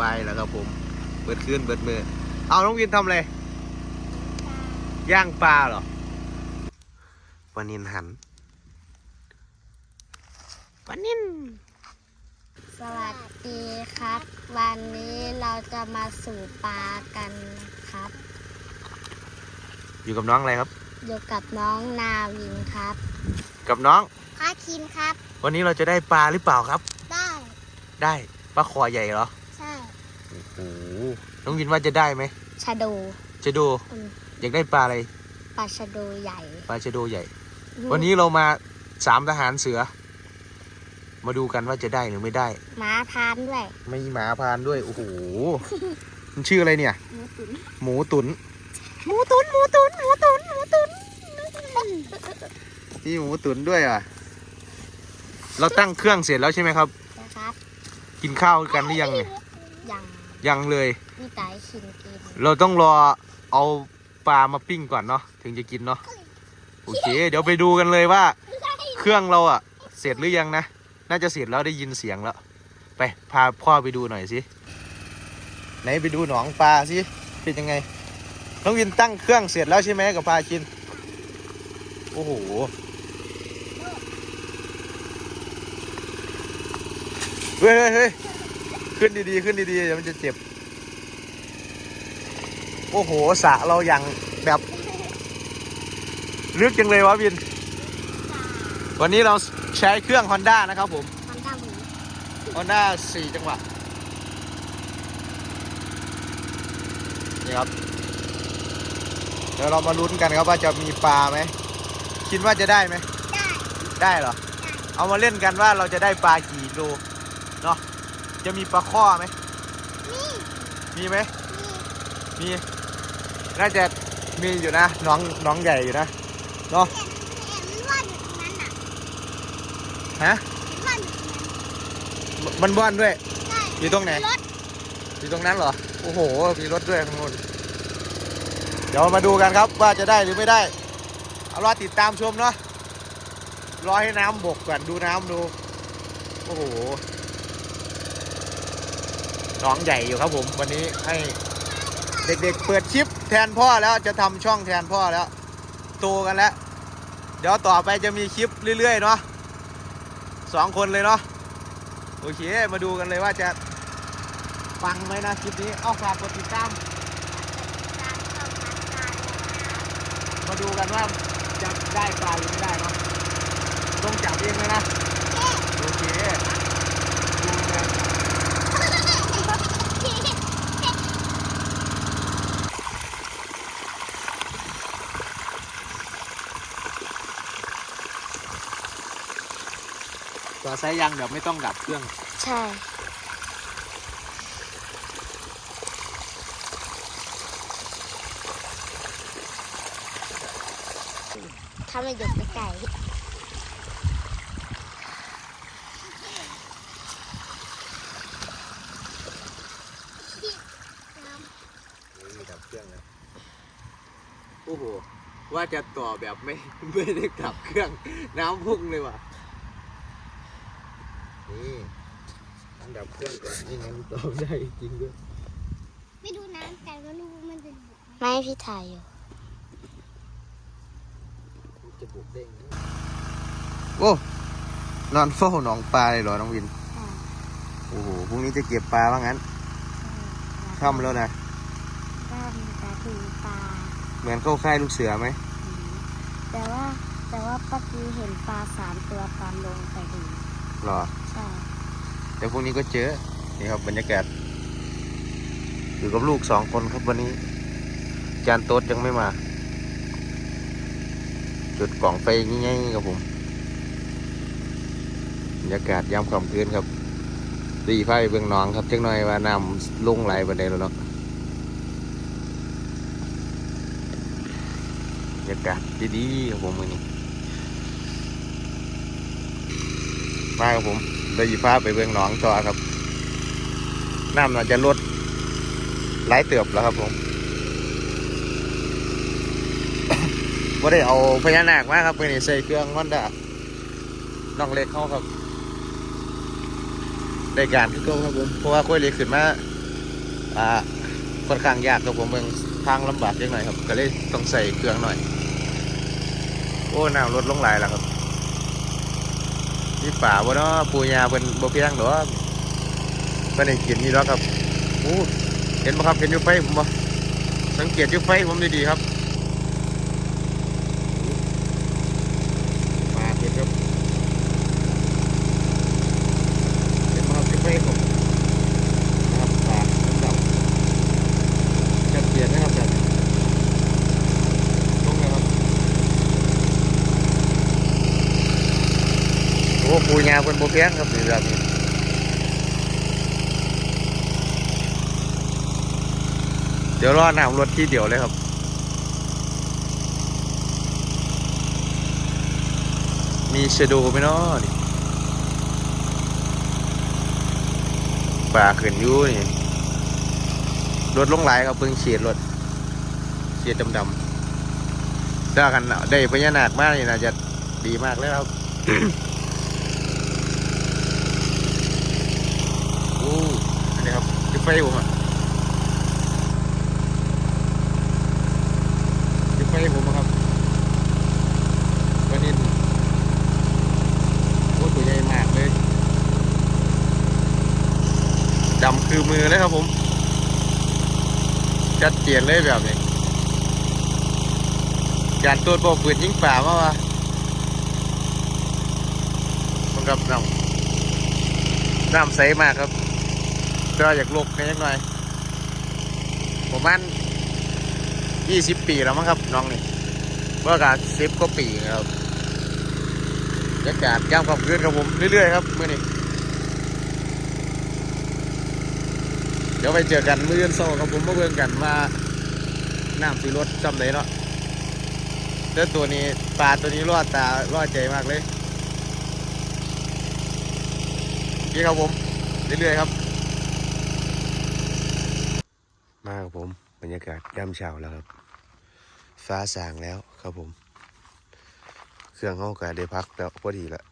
บายแล้วครับผมเบิดคืนเบิดมือ เอาน้องวินทำอะไร ย่างปลาเหรอปลานินหันปลานินสวัสดีครับ วันนี้เราจะมาสู่ปลากันนะครับ อยู่กับน้องอะไรครับ อยู่กับน้องนาวินครับ กับน้องพาคินครับ วันนี้เราจะได้ปลาหรือเปล่าครับ ได้ ได้ปลาคอใหญ่เหรอใช่ โอ้โหน้องวินว่าจะได้ไหมชะโดจะดูอืมอยากได้ปลาอะไรปลาชะโดใหญ่ปลาชะโดใหญ่ วันนี้เรามาสามทหารเสือ มาดูกันว่าจะได้หรือไม่ได้ หมาทานด้วยไม่หมาพรานด้วย โอ้โห มันชื่ออะไรเนี่ย หมูตุ๋นหมูตุนหมูตุ๋นหมูตุ๋นหมูตุ๋นหมูตุ๋นนี่หมูตุนด้วยอะ เราตั้งเครื่องเสร็จแล้วใช่ไหมครับ นะครับกินข้าวกันหรือยังเนี่ย ยังยังเลย มีไตชินกินเราต้องรอเอาปลามาปิ้งก่อนเนาะถึงจะกินเนาะโอเค เดี๋ยวไปดูกันเลยว่า เครื่องเราอะเสร็จหรือยังนะ น่าจะเสร็จแล้วได้ยินเสียงแล้ว ไปพาพ่อไปดูหน่อยสิไหนไปดูหนองปลาสิเป็นยังไงน้องวินตั้งเครื่องเสร็จแล้วใช่ไหมกับพาคิน โอ้โหเฮ้ยเฮ้ยเฮ้ย ขึ้นดีๆ ขึ้นดีๆ เดี๋ยวมันจะเจ็บ โอ้โหสระเราอย่างแบบลึกจังเลยวะวิน วันนี้เราใช้เครื่อง Honda นะครับผมมันดำหมู Honda 4จังหวะนี่ครับ เดี๋ยวเรามาลุ้นกันครับว่าจะมีปลาไหม คิดว่าจะได้ไหม ได้ ได้เหรอ เอามาเล่นกันว่าเราจะได้ปลากี่โล เนาะ จะมีปลาข้อไหม นี่มีไหม นี่มี น่าจะมีอยู่นะน้องน้องใหญ่อยู่นะ เนาะ เห็นเห็นว่าอยู่ตรงนั้นน่ะฮะ เห็นว่าอยู่ตรงนั้นมันบ้อนด้วย ใช่อยู่ตรงไหน รถอยู่ตรงนั้นเหรอ โอ้โห มีรถด้วยข้างนู้นเดี๋ยวมาดูกันครับว่าจะได้หรือไม่ได้ เอารอติดตามชมเนาะ รอให้น้ำบกก่อนดูน้ำดู โอ้โห น้องใหญ่อยู่ครับผมวันนี้ให้เด็กๆ เปิดคลิปแทนพ่อแล้วจะทำช่องแทนพ่อแล้วโตกันแล้ว เดี๋ยวต่อไปจะมีคลิปเรื่อยๆเนาะสองคนเลยเนาะโอเค มาดูกันเลยว่าจะฟังไหมนะคลิปนี้เอาฝากกดติดตามมาดูกันว่าจะได้ปลาหรือไม่ได้เนาะต้องจับเองเลยนะโอเคดูกัน ต่อสายยางแบบไม่ต้องดับเครื่อง ใช่ ถ้าไม่หยุดไปไก่นี่ดับเครื่องแล้วโอ้โห ว่าจะต่อแบบไม่ไม่ได้ดับเครื่อง น้ำพุ่งเลยว่ะ นี่น้ำดับเครื่องก่อนนี่งั้นต่อไม่ได้จริงด้วยไม่ดูน้ำแต่ว่ารู้มันจะบุกไม่พี่ถ่ายอยู่จะบุกเด้งโอ้นอนเฝ้าหนองปลาเลยเหรอน้องวิน โอ้โหพรุ่งนี้จะเก็บปลาว่างั้นค่ำแล้วนะก็มีแต่ถือปลาเหมือนเข้าค่ายลูกเสือไหมแต่ว่าแต่ว่าป้ากีเห็นปลาสามตัวตอนลงไปดู หรอใช่แต่พรุ่งนี้ก็เจอ นี่ครับบรรยากาศ อยู่กับลูกสองคนครับวันนี้ จานโต๊ดยังไม่มา จุดกล่องไฟง่ายๆครับผม บรรยากาศยามค่ำคืนครับตีไฟเบื้องหนองครับจังหน่อยว่าน้ำลงไหลบันไดแล้วเนาะบรรยากาศดีๆครับผมมือนี้ มาครับผมเลยยีฟ้าไปเบื้องหนองต่อครับ น้ำน่าจะลดไหลายเติบแล้วครับผมว่าได้เอาพญานาคมาครับไปนี่ใส่เครื่องฮอนด้าน้องเล็กเขาครับ ได้การคือเก่าครับผมเพราะว่าค่อยเล็กขึ้นมาอ่าค่อนข้างยากครับผมเมืองทางลำบากยังหน่อยครับ ก็เลยต้องใส่เครื่องหน่อย โอ้น้ำลดลงหลายแล้วครับ นี่ป่าบ่เนาะปูยาเป็นบ่เพียงหรอกเพิ่นให้กินนี่แล้วครับโอ้เห็นบ่ครับเห็นอยู่ไฟผมบ่สังเกตอยู่ไฟผมดีๆครับมาเห็นครับเห็นบ่ครับอยู่ไฟผมนะครับป่าดำๆชัดเจนนะครับแบบนี้ลงแล้วครับ โอ้ปูยา เป็นโบเพียงครับนี่แบบนี้เดี๋ยวรอน้ำรถที่เดียวเลยครับมีเชะโดไหมเนาะนี่ป่าขึ้นอยู่นี่รถลงไหลายครับเพิ่งเฉียดรถเฉียดดำๆถ้ากันได้พญานาคมากนี่น่าจะดีมากเลยครับ โอ้อัน นี้ครับคือไฟผมอะคือไฟผมอะครับวันนี้โอ้ตัวใหญ่มากเลยดำคือมือเลยครับผม จัดเจียนเลยแบบนี้การตรวจบ่อปืนยิงป่ามาวะผมกับน้ำน้ำใสมากครับ ก็อยากลกนิดหน่อยประมาณยี่สิบปีแล้วมั้งครับน้องนี่เมื่อกาสิบกว่าปีครับบรรยากาศย่ำความคืนครับผมเรื่อยๆครับมื่อนี้เดี๋ยวไปเจอกันมื้อเย็นโซ่ครับผมมาเบิ่งกันว่าน้ำสีรถจำไหนเนาะเจ้าตัวนี้ปลาตัวนี้รอดตารอดใจมากเลยโอเคครับผมเรื่อยๆครับ มาครับผม บรรยากาศย่ำเช้าแล้วครับ ฟ้าสางแล้วครับผม เครื่องห้องกะได้พักแล้วพอดีละ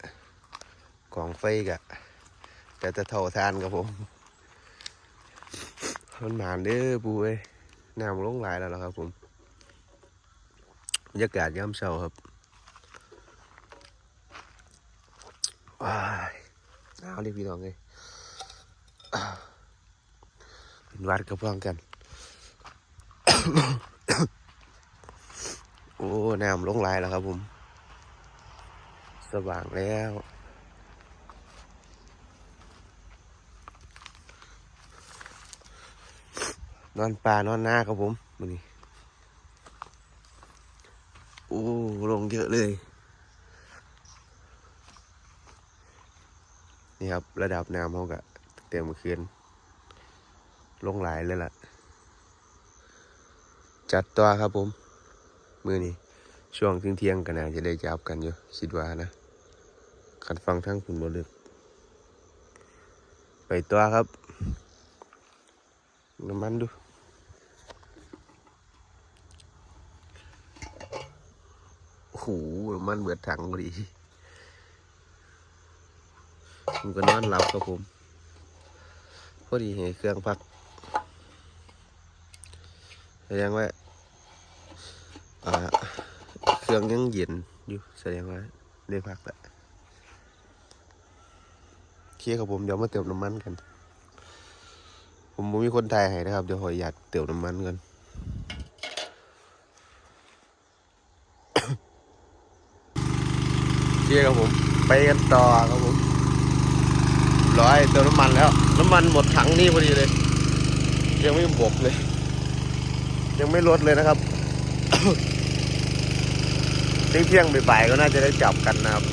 กองไฟกะแต่จะเท่าทานครับผมมันหมานเด้อปูเอ้ยน้ำลงหลายแล้วละครับผม บรรยากาศย่ำเช้าครับว้ายหนาวเลยพี่น้องเลยเป็นวัดกับพ้องกัน โอ้น้ำลงลายแล้วครับผม สว่างแล้วนอนป่านอนหน้าครับผมมันนี้โอ้ลงเยอะเลย นี่ครับ ระดับน้ำเขากะเต็มเมื่อนลงหลายเลยล่ะ จัดตัวครับผม มือนี้ช่วงเที่ยงกันนะจะได้จับกันอยู่คิดว่านะขันฟังทั้งคุณบลึก ไปตัวครับน้ำมันดูโอ้โหน้ำมันเบิดถังพอดีผมก็นอนหลับครับผมพอดีเห็นเครื่องพัก แสดงว่าเครื่องยังเย็นอยู่แสดงว่าได้พักแล้วโอเคครับผมเดี๋ยวมาเติมน้ำมันกัน ผมมีคนไทยให้นะครับ เดี๋ยวขอยอยากเติมน้ำมันกันโอเคครับผม ไปกันต่อครับผมร้อยเติมน้ำมันแล้ว น้ำมันหมดถังนี่พอดีเลย ยังไม่บกเลย ยังไม่ลดเลยนะครับเที่ยงเที่ยงบ่ายๆก็น่าจะได้จับกันนะครับ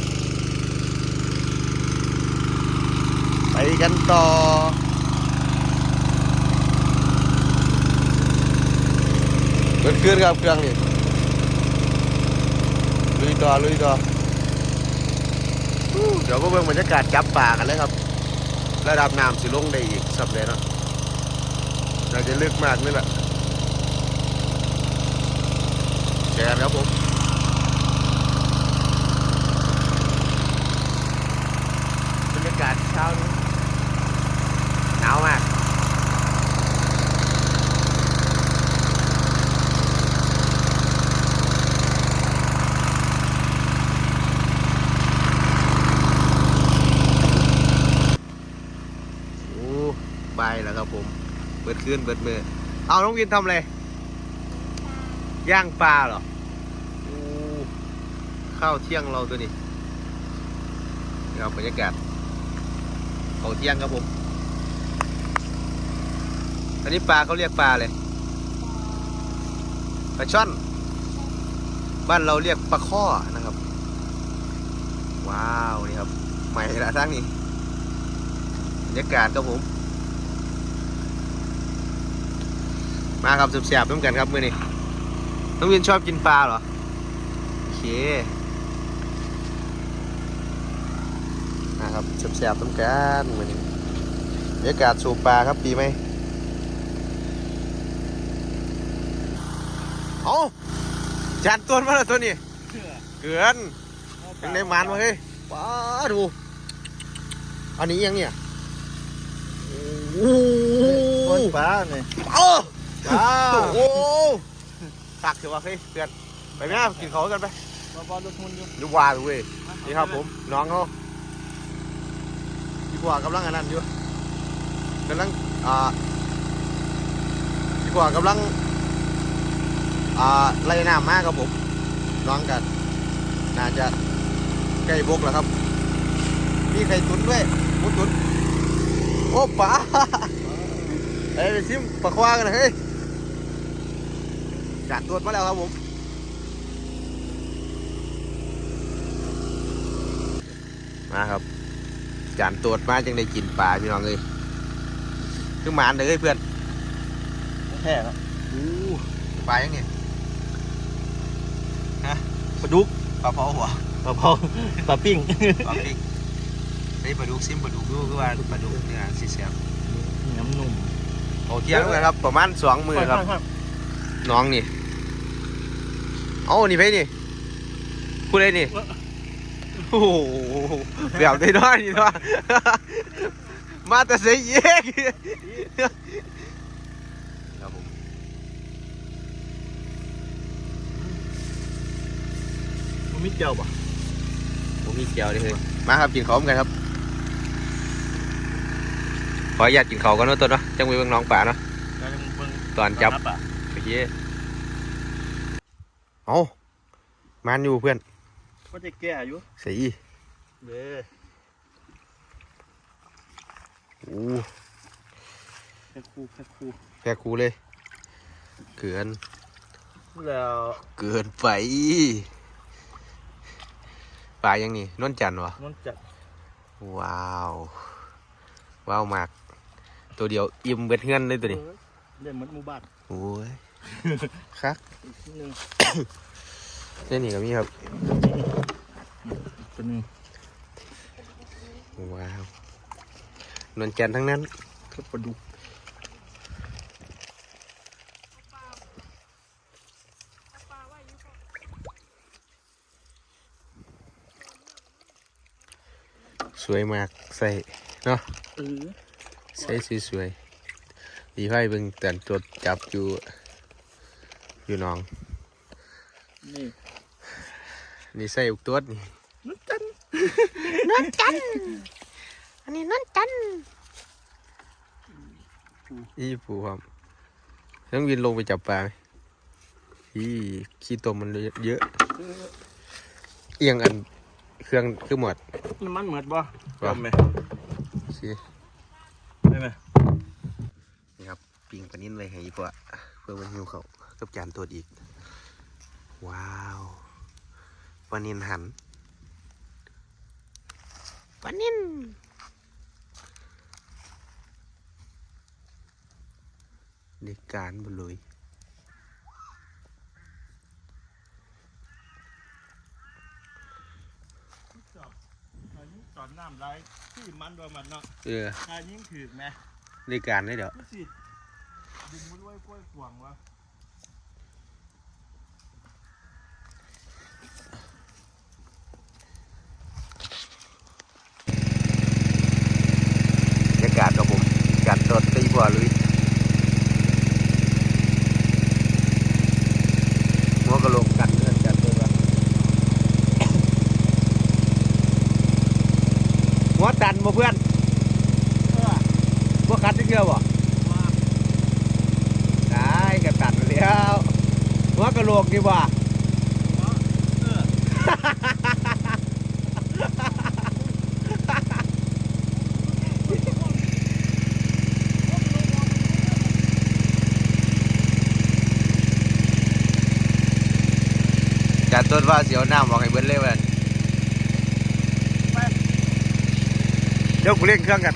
ไปกันต่อเปิดเครื่องครับเครื่องนี่ลุยต่อลุยต่อเดี๋ยวก็เบิ่งบรรยากาศจับป่ากันเลยครับ ระดับน้ำสิลงได้อีกสับเลยเนาะน่าจะลึกมากนี่แหละ แกนครับผมบรรยากาศเช้านี้หนาวมากใบแล้วครับผม เบิดขึ้นเบิดมือ เอาน้องวินทำอะไร ย่างปลาเหรออ้ข้าวเที่ยงเราตัวนี้นี่ครับรรยากาศข้าวเที่ยงครับผม อันนี้ปลาเขาเรียกปลาเลยปลาช่อน บ้านเราเรียกปลาข้อนะครับ ว้าวนี่ครับ ใหม่ละทั้งนี้บรรยากาศครับผม มาครับแสบๆน้ำกันครับมือนี้ น้องวินชอบกินปลาเหรอ โอเคนะครับแสบๆน้ำกันมือนี้บรรยากาศสูบปลาครับปีไหมเอาจัดตัวมาแล้วตัวนี้เกินยังได้มันมาเฮ้ยว้าดู อันนี้ยังเนี่ยโอ้โหคนฟ้าเนี่ยเอ้าว้าโอ้โห ตักเถอะวะเฮ้ยเพื่อนไปไหมครับกินเขากันไปมาบอลรถมุนอยู่ดูว่าดูเว้ยนี่ครับผมน้องเขาพี่บัวกำลังอันนั้นอยู่กำลังอ่าพี่บัวกำลังอ่าไล่น้ำมากครับผมน้องกัน น่าจะใกล้บกแล้วครับ มีไข่ตุ๋นด้วยหมูตุ๋นโอ้ป๋าเฮ้ยไปชิมปลาควากันนะเฮ้ย จานตรวจมาแล้วครับผมมาครับจานตรวจมาจังได้กินปลาพี่น้องเลยคือหมานเลยเพื่อนแท้ครับอู้ปลายังไงปลาดุกปลาเผาหัวปลาเผาปลาปิ้งปลาพริกไอ้ปลาดุกซิมปลาดุกดูคือว่าปลาดุกเนี่ยสิเสียบน้ำนุ่มโอเที่ยงเลยครับประมาณสองมือครับ น้องนี่ เอานี่ไปนี่พูดเลยนี่ โอ้โหแบบได้น้อยนี่ว่ามาแต่เสียเยกครับผมมันมีเจียวป่ะผมมีเกียวเลยเฮ้ยมาครับกินข้าวกันครับ ขออนุญาตกินข้าวกันเนาะตัวเนาะจังไปเบิ่งน้องป่าเนาะแล้วยังเบิ่งตอนจับอะโอ เคเอามันอยู่เพื่อนก็จะแก่อยู่สีเด้อโอ้แค่คู่แค่คู่แพ้ครูเลย เกินแล้วเกินไปปลายังนี่นวลจันทร์วะมันจัดว้าว ว้าวมาก ตัวเดียวอิ่มเบ็ดเงินเลยตัวนี้เออเล่นเหมือนหมู่บ้านโอ้ย ครับอีกทีหนึงเส้นนี้ก็มีครับตัวหนึงว้าวนวลจันทร์ทั้งนั้นก็ปลาดุกสวยมากใส่เนาะเออใส่สวยๆดีไพ่เบิ่งเตือนจดจับอยู่ อยู่หน้อง นี่นี่ใส่อุกตัวนี่มันจันนวลจันทร์อันนี้นวลจันทร์อีปูครับต้องวินลงไปจับปลาไหมอีขี้ตมมันเยอะเออเอียงอันเครื่องคือหมดน้ำมันเหมือนบ่ว่ะจำไหมสิได้ไหมนี่ครับปิงปลานิ่นเลยให้อีพวกเพื่อมันหิวเขาว กับจานตัวอีก ว้าวปลานิ่นหันปลานิ่นในการบลุยอันนี้ตอนน้ำไหลที่มันโดนมันเนาะเอออันนี้ถือไหมในการได้เดี๋ยวไม่สิดึงมันไว้กล้วยขวางวะ บรรยากาศกับผมการสด ตีพวลุยหัวกะโหลกกันเพื่อนกันตัวละหัวตันมาเพื่อนเออพวกคัดที่ชื่อบ่ได้กระตันแล้วหัวกระโหลกดีบ่เออ จากต้นว่าเสียวน้ำบอกให้เบิ้ลเลยเว้ยเดี๋ยวกูเล่นเครื่องกัน